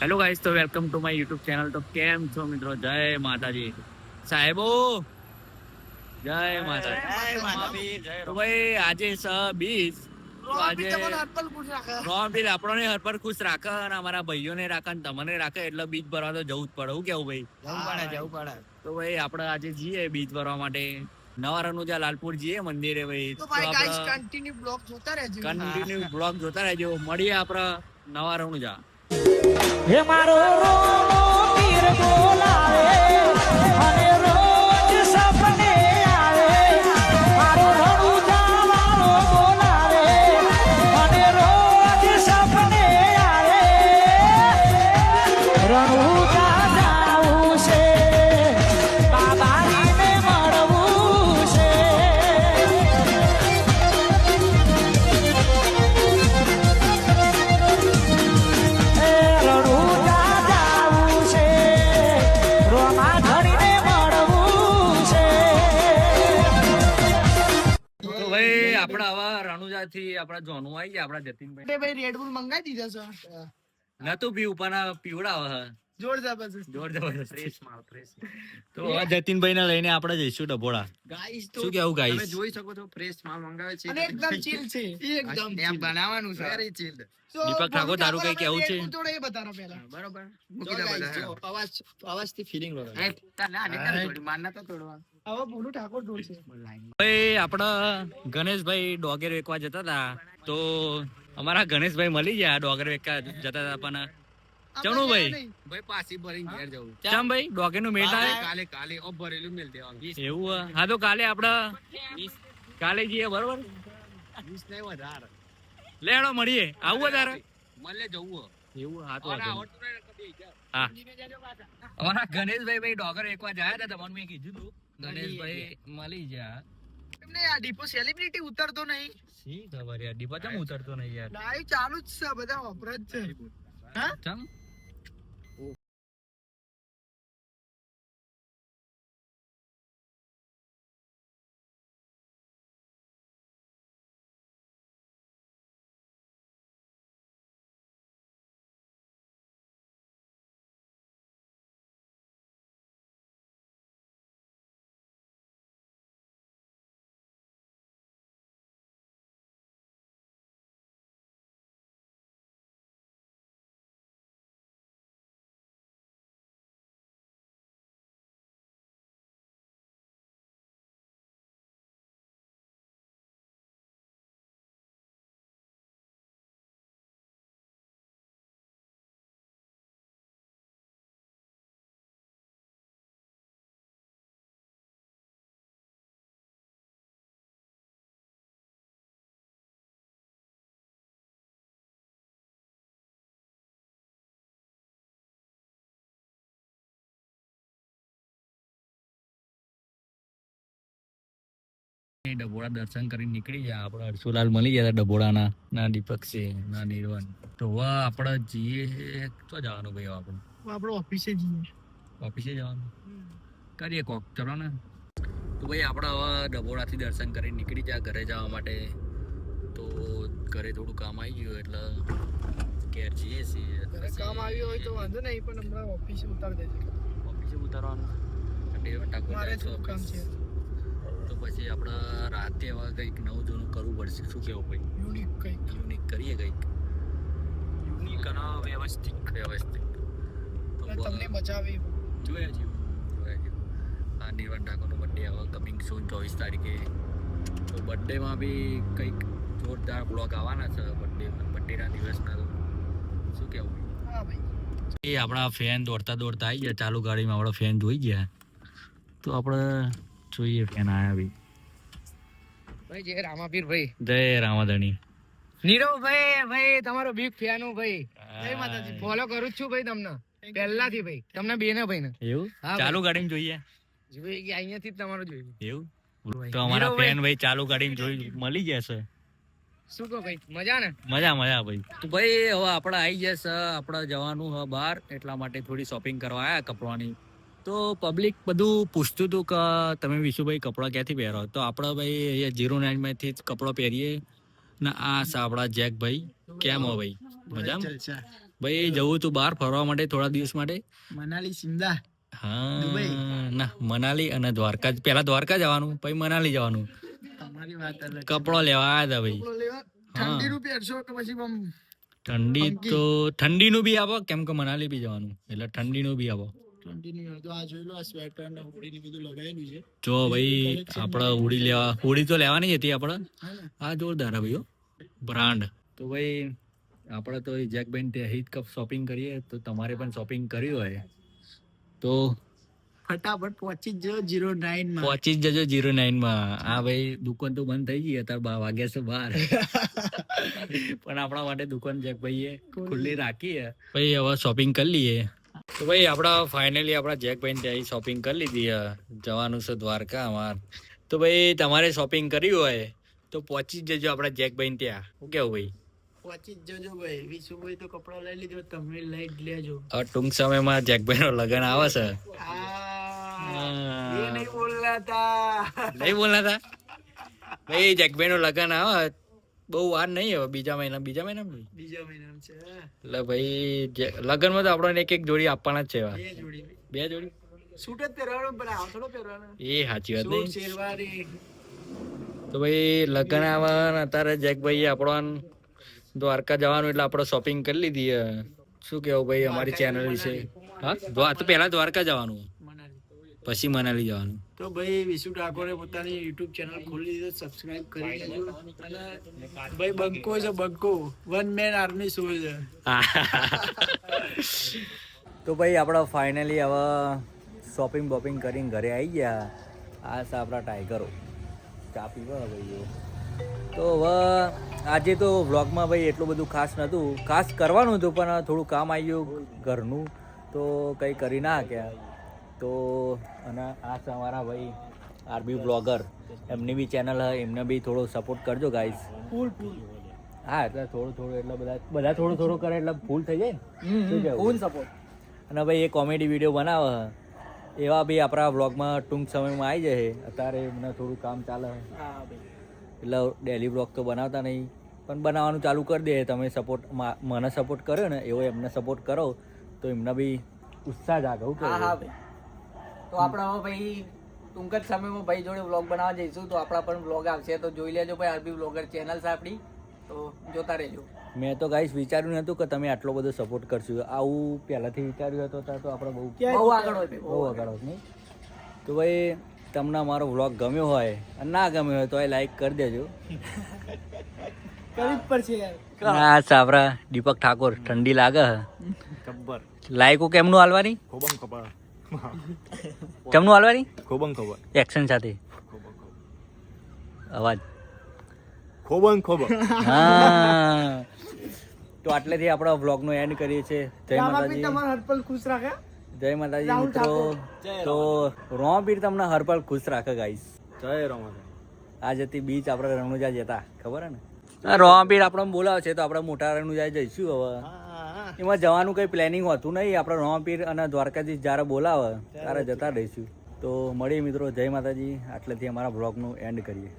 Hello guys તો welcome to my YouTube channel તો કેમ છો મિત્રો? જય માતાજી. સાહેબો! જય માતાજી. તો ભાઈ આજે સ બીસ. આજે રોમ આપણને હર પર ખુશ રાખે અને અમારા ભાઈઓને રાખે અને તમને રાખે. એટલે બીજ ભરવા તો જવું જ પડે. હું કેવું ભાઈ? તો ભાઈ આપણે આજે જઈએ બીજ ભરવા માટે. નવારાનું જ્યાં લાલપુર જઈએ મંદિરે ભાઈ તો ભાઈ આપણે કન્ટિન્યુ બ્લોગ જોતા રહેજો. કન્ટિન્યુ બ્લોગ જોતા રહેજો. મળીએ આપણે નવારાનું જા હે મારો રોમો પીર બોલાવે આપણે આવા રણુજા આપણા આપડા જોનું આવી ગયા આપણા જતીનભાઈ. એટલે ભાઈ રેડ બુલ મંગાવી દીધા છે? નતું પીવું પણ પીવડાવે હે. જોર જબરજસ્ત. જોર જબરદસ્ત તો હવે જતીનભાઈ ને લઈને આપણે જઈશું ડભોળા. ગાઈસ શું કેવું તમે જોઈ શકો છો ફ્રેશ માલ મંગાવે છે. અને એકદમ ચીલ છે. એકદમ એમ બનાવવાનું છે. વેરી ચિલ્ડ દીપક ઠાકોર, તારું કઈ કેવું છે? Red થોડો એ બતાવો પહેલા. બરોબર. મૂકી દે બધા. અવાજ ફિલિંગ થોડી મારના તો તોડવા હવે બોલું ઠાકોર જોર છે. ભાઈ આપડા ગણેશભાઈ ડોગેર વેકવા જતા હતા. તો અમારા ગણેશભાઈ મળી ગયા ડોગર વેકવા જતા હતા પણ ચણું ભાઈ. ભાઈ પાછી ભરીને ઘેર જવું. ચમ ભાઈ ડોગેરનું મેટ આવે કાલે કાલે ઓ ભરેલું મેલ દેવાનું. એવું હા. તો કાલે આપડા કાલે જઈએ બરોબર? વીસ નહીં વધારે. લેડો મળીએ. આવું તારે? મળે જવું એવું હા તો અને વાંધો નહીં. આવડતું નહીં કદી. હા. અમારા ગણેશભાઈ ભાઈ ડોગર એકવાર જાય હતા તમને મેં કીધું તું. ગણેશભાઈ મળી ગયા. એમને આ ડીપો સેલિબ્રિટી ઉતરતો નહીં. શી ખબર યાર ડીપો કેમ ઉતરતો નહીં યાર. લાઈવ ચાલુ જ છે બધા વપરાજ છે. હા ડબોડા દર્શન કરીને નીકળી જાય આપણે હર્ષુલાલ મળી ગયા હતા ડબોડાના ના દીપક છે ના નિર્વાણ. તો હવે આપણે જઈએ તો જવાનું ભાઈ આપણે? આપણે ઓફિસે જઈએ ઓફિસે જવાનું? કરીએ કોક. ચલો ને. તો ભાઈ આપણે હવે ડબોડાથી દર્શન કરીને નીકળી જાય ઘરે જવા માટે. તો ઘરે થોડું કામ આવી ગયું એટલે ઘેર જઈએ છીએ. કામ આવ્યું હોય તો વાંધો નહીં પણ હમણાં ઓફિસે ઉતારી દેજો. ઓફિસે ઉતારવાનું. મારે થોડું કામ છે. તો પછી આપણે રાતે હવે કંઈક નવું જૂનું કરવું પડશે. શું કેવું ભાઈ? યુનિક કંઈક. યુનિક કરીએ કંઈક? યુનિક અને વ્યવસ્થિત વ્યવસ્થિત તમને બચાવી. જોયા જેવું. જોયા જેવું. આ નિર્વાણ ઠાકોરનો બર્થડે હવે કમિંગ સૂન ચોવીસ તારીખે. તો બર્થડેમાં બી કંઈક જોરદાર બ્લોગ આવવાના છે બર્થડે બર્થડેના દિવસના તો. શું કેવું હા ભાઈ. એ આપણા ફેન દોડતા દોડતા આવી ગયા. ચાલુ ગાડીમાં આપણા ફેન જોઈ ગયા. તો આપણે જોઈએ ફેન આયા બી ભાઈ જય રામાપીર ભાઈ. જય રામાધણી. નીરવ ભાઈ ભાઈ તમારો બિગ ફેન હું ભાઈ. જય માતાજી. ફોલો કરું છું ભાઈ તમને. પહેલાથી ભાઈ. તમને બે ને ભાઈ ને એવું ચાલુ ગાડીમાં જોઈએ. જોઈએ કે અહીંયાથી જ તમારો જોઈએ. એવું? તો અમારા. ફેન ભાઈ ચાલુ ગાડીમાં જોઈ મળી જશે શું કહો ભાઈ? મજા ને? મજા મજા ભાઈ. તો ભાઈ હવે આપણે આવી જશે આપણે જવાનું હવે બહાર. એટલા માટે થોડી શોપિંગ કરવા આવ્યા કપડાની. તો પબ્લિક બધું પૂછતું હતું કે તમે વિશુભાઈ કપડાં ક્યાંથી પહેરો? તો આપણે ભાઈ અહીંયા જીરો નાઇનમાંથી જ કપડાં પહેરીએ. ને આ સાપડા જેક ભાઈ કેમ હો ભાઈ? મજામાં? ભાઈ જવું તું બહાર ફરવા માટે થોડા દિવસ માટે? મનાલી સિમલા દુબઈ? હા ના મનાલી અને દ્વારકા જ- પહેલા દ્વારકા જવાનું પછી મનાલી જવાનું. કપડો લેવા આવ્યા હતા ભાઈ. ઠંડીનું પહેરશો કે પછી ઠંડી? તો ઠંડીનું બી આવો કેમ કે મનાલી બી જવાનું. એટલે ઠંડીનું બી આપો ઠંડીનું તો આ જોઈ લો આ સ્વેટર ને હોડીને બધું લગાવેલું છે. જો ભાઈ આપણે હોડી લેવા હોડી તો લેવાની હતી આપણે. આ જોરદાર હે ભાઈઓ. બ્રાન્ડ તો ભાઈ આપણે તો જેકબેન હિત કપ શોપિંગ કરીએ તો તમારે પણ શોપિંગ કર્યું હોય. તો ફટાફટ પહોંચી જજો જીરો નાઇનમાં. પહોંચી જજો જીરો નાઇનમાં. આ ભાઈ દુકાન તો બંધ થઈ ગઈ અત્યારે બાર વાગ્યા છે બાર. પણ આપણા માટે દુકાન જેક ભાઈએ ખુલ્લી રાખી હે ભાઈ હવે શોપિંગ કરી લઈએ. તો ભાઈ આપણા ફાઇનલી આપણા જેક ભાઈ ત્યાં શોપિંગ કરી લીધી જવાનું છે દ્વારકા અમાર. તો ભાઈ તમારે શોપિંગ કર્યું હોય તો પહોંચી જજો આપણા જેક ભાઈ ત્યાં. શું કેવું ભાઈ? પહોંચી જજો ભાઈ. વિશુભાઈ તો કપડા લઈ લીધો તમે લઈ લેજો. હવે ટૂંક સમયમાં લગન આવે છે. નહીં બોલના તા નહીં બોલના હતા ભાઈ નું લગ્ન આવે બહુ વાર નહીં હવે બીજા મહિના બીજા મહિના બીજા મહિના છે એટલે ભાઈ લગનમાં તો આપણને એક એક જોડી આપવાના જ છે બે જોડી. બે જોડી? સૂટ જ પહેરવાનો પણ થોડો પહેરવાનો. એ સાચી વાત નહીં. શેરવાની. તો ભાઈ લગન આવવાના અત્યારે જેકભાઈ આપણો દ્વારકા જવાનું એટલે આપણે શોપિંગ કરી લીધી શું કેવું ભાઈ અમારી ચેનલ વિશે? હા? તો પહેલા દ્વારકા જવાનું. પછી મનાલી જવાનું. તો ભાઈ વિશુ ઠાકોરે પોતાની યુટ્યુબ ચેનલ ખોલી દીધો સબસ્ક્રાઇબ કરી લેજો ભાઈ બંકો છે બંકો. વન મેન આર્મી શો છે. તો ભાઈ આપણે ફાઇનલી હવે શોપિંગ બોપિંગ કરીને ઘરે આવી ગયા. આ છે આપણા ટાઈગરો ચા પીવા ભાઈઓ તો હવે આજે તો વ્લોગમાં ભાઈ એટલું બધું ખાસ નહોતું. ખાસ કરવાનું હતું પણ થોડું કામ આવી ગયું ઘરનું. તો કંઈ કરી ના શક્યા તો અને આ અમારા ભાઈ આરબી બ્લોગર એમની બી ચેનલ હે એમને બી થોડો સપોર્ટ કરજો ગાઈસ ફૂલ ફૂલ. હા એટલે થોડું થોડું એટલે બધા બધા થોડું થોડું કરે એટલે ભૂલ થઈ જાય ને? ફૂલ સપોર્ટ અને ભાઈ એ કોમેડી વીડિયો બનાવે. એવા બી આપણા વ્લોગમાં ટૂંક સમયમાં આવી જશે અત્યારે એમને થોડું કામ ચાલે એટલે ડેલી વ્લોગ તો બનાવતા નહીં પણ બનાવવાનું ચાલુ કરી દે તમે સપોર્ટ મને સપોર્ટ કર્યો ને એવો એમને સપોર્ટ કરો તો એમને બી ઉત્સાહ જાગવું હા હા ભાઈ. તો આપણે હવે ભાઈ ટૂંક જ સમયમાં ભાઈ જોડે વ્લોગ બનાવવા જઈશું. તો આપણા પણ વ્લોગ આવશે. તો જોઈ લેજો ભાઈ આરબી વ્લોગર ચેનલ છે આપણી. તો જોતા રહેજો. મેં તો ગાઈસ વિચાર્યું નતું કે તમે આટલો બધો સપોર્ટ કરશો. આવું પહેલાંથી વિચાર્યું હતું તો આપણે બહુ બહુ આગળ હોય બહુ આગળ. હોત નહીં? તો ભાઈ તમને અમારો વ્લોગ ગમ્યો હોય અને ના ગમ્યો હોય તો એ લાઈક કરી દેજો. કરવી જ પડશે યાર. ના સાબરા દીપક ઠાકોર ઠંડી લાગે ખબર લાઈકો કેમનું હાલવાની? ખૂબ ખબર કેમનું હાલવાની ખોબંગ ખબર એક્શન સાથે. અવાજ. ખોબંગ ખોબંગ. હા. તો આટલેથી આપણા વ્લોગનો એન્ડ કરીએ છીએ. જય માતાજી. તમારા હરપલ ખુશ રાખે. જય માતાજી મિત્રો. તો રોમપીર તમને હરપલ ખુશ રાખે ગાઈસ જય રોમ આ જતી બીચ આપણે રણુજા જતા. ખબર હે ને? રોમપીર આપણે બોલાવે છે તો આપણે મોટા રણુજા જઈશું હવે. એમાં જવાનું કઈ પ્લાનિંગ હોતું નહીં. આપણે રોમાપીર અને દ્વારકાધીશ જ્યારે બોલાવે, ત્યારે જતા રહીશું. તો મળીએ મિત્રો. જય માતાજી. આટલેથી અમારા બ્લોગનું એન્ડ કરીએ.